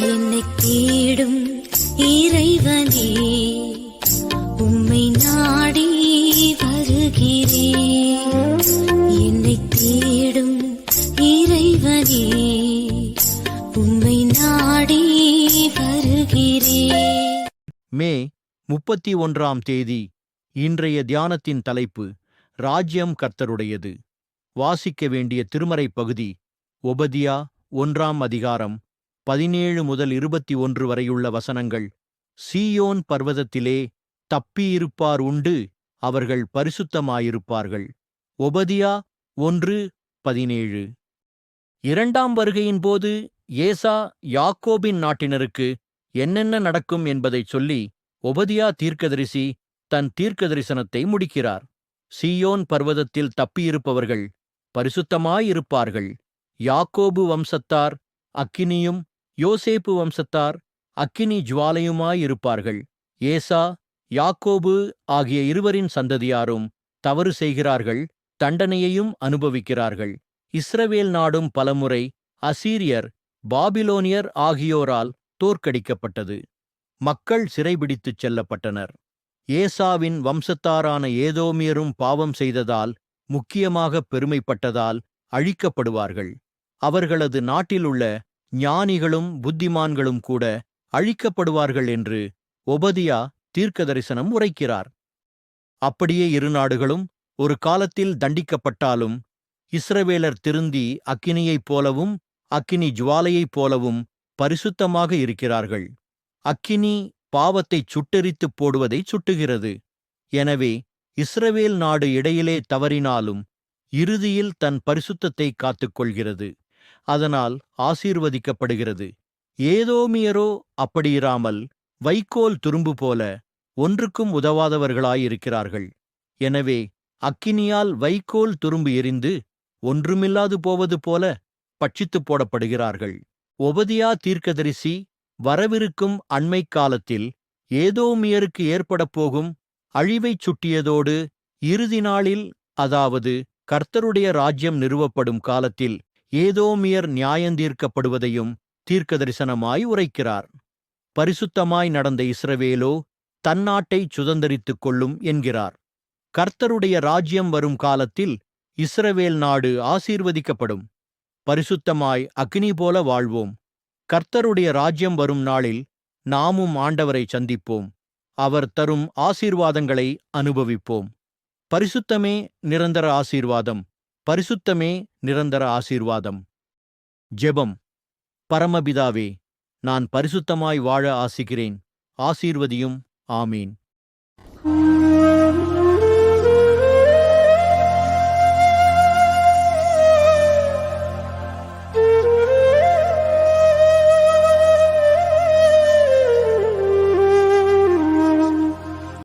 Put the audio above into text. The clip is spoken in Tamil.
என்னை தேடும் இறைவனே உம்மை நாடி வருகிறேன் என்னை தேடும் இறைவனே உம்மை நாடி வருகிறேன் மே முப்பத்தி ஒன்றாம் தேதி இன்றைய தியானத்தின் தலைப்பு ராஜ்யம் கர்த்தருடையது. வாசிக்க வேண்டிய திருமறை பகுதி ஒபதியா ஒன்றாம் அதிகாரம் பதினேழு முதல் இருபத்தி ஒன்று வரையுள்ள வசனங்கள் சீயோன் பர்வதத்திலே தப்பியிருப்பார் உண்டு அவர்கள் பரிசுத்தமாயிருப்பார்கள். ஒபதியா ஒன்று பதினேழு. இரண்டாம் வருகையின் போது ஏசா யாக்கோபின் நாட்டினருக்கு என்னென்ன நடக்கும் என்பதைச் சொல்லி ஒபதியா தீர்க்கதரிசி தன் தீர்க்கதரிசனத்தை முடிக்கிறார். சீயோன் பர்வதத்தில் தப்பியிருப்பவர்கள் பரிசுத்தமாயிருப்பார்கள். யாக்கோபு வம்சத்தார் அக்கினியும் யோசேப்பு வம்சத்தார் அக்கினி ஜுவாலையுமாயிருப்பார்கள். ஏசா யாக்கோபு ஆகிய இருவரின் சந்ததியாரும் தவறு செய்கிறார்கள் தண்டனையையும் அனுபவிக்கிறார்கள். இஸ்ரவேல் நாடும் பலமுறை அசீரியர் பாபிலோனியர் ஆகியோரால் தோற்கடிக்கப்பட்டது. மக்கள் சிறைபிடித்துச் செல்லப்பட்டனர். ஏசாவின் வம்சத்தாரான ஏதோமியரும் பாவம் செய்ததால் முக்கியமாக பெருமைப்பட்டதால் அழிக்கப்படுவார்கள். அவர்களது நாட்டிலுள்ள ஞானிகளும் புத்திமான்களும் கூட அழிக்கப்படுவார்கள் என்று ஒபதியா தீர்க்கதரிசனம் உரைக்கிறார். அப்படியே இரு நாடுகளும் ஒரு காலத்தில் தண்டிக்கப்பட்டாலும் இஸ்ரவேலர் திருந்தி அக்கினியைப் போலவும் அக்கினி ஜுவாலையைப் போலவும் பரிசுத்தமாக இருக்கிறார்கள். அக்கினி பாவத்தைச் சுட்டெரித்துப் போடுவதைச் சுட்டுகிறது. எனவே இஸ்ரவேல் நாடு இடையிலே தவறினாலும் இறுதியில் தன் பரிசுத்தத்தை காத்துக்கொள்கிறது. அதனால் ஆசீர்வதிக்கப்படுகிறது. ஏதோமியரோ அப்படியிராமல் வைக்கோல் துரும்பு போல ஒன்றுக்கும் உதவாதவர்களாயிருக்கிறார்கள். எனவே அக்கினியால் வைக்கோல் துரும்பு எரிந்து ஒன்றுமில்லாது போவது போல பட்சித்துப் போடப்படுகிறார்கள். ஒபதியா தீர்க்கதரிசி வரவிருக்கும் அண்மைக் காலத்தில் ஏதோமியருக்கு ஏற்படப் போகும் அழிவைச் சுட்டியதோடு இறுதி நாளில் அதாவது கர்த்தருடைய ராஜ்யம் நிறுவப்படும் காலத்தில் ஏதோமியர் நியாயந்தீர்க்கப்படுவதையும் தீர்க்கதரிசனமாய் உரைக்கிறார். பரிசுத்தமாய் நடந்த இஸ்ரவேலோ தன்னாட்டை சுதந்தரித்துக் கொள்ளும் என்கிறார். கர்த்தருடைய ராஜ்யம் வரும் காலத்தில் இஸ்ரவேல் நாடு ஆசீர்வதிக்கப்படும். பரிசுத்தமாய் அக்னி போல வாழ்வோம். கர்த்தருடைய ராஜ்யம் வரும் நாளில் நாமும் ஆண்டவரை சந்திப்போம். அவர் தரும் ஆசீர்வாதங்களை அனுபவிப்போம். பரிசுத்தமே நிரந்தர ஆசீர்வாதம். பரிசுத்தமே நிரந்தர ஆசீர்வாதம். ஜெபம். பரமபிதாவே நான் பரிசுத்தமாய் வாழ ஆசிக்கிறேன் ஆசீர்வதியும். ஆமீன்.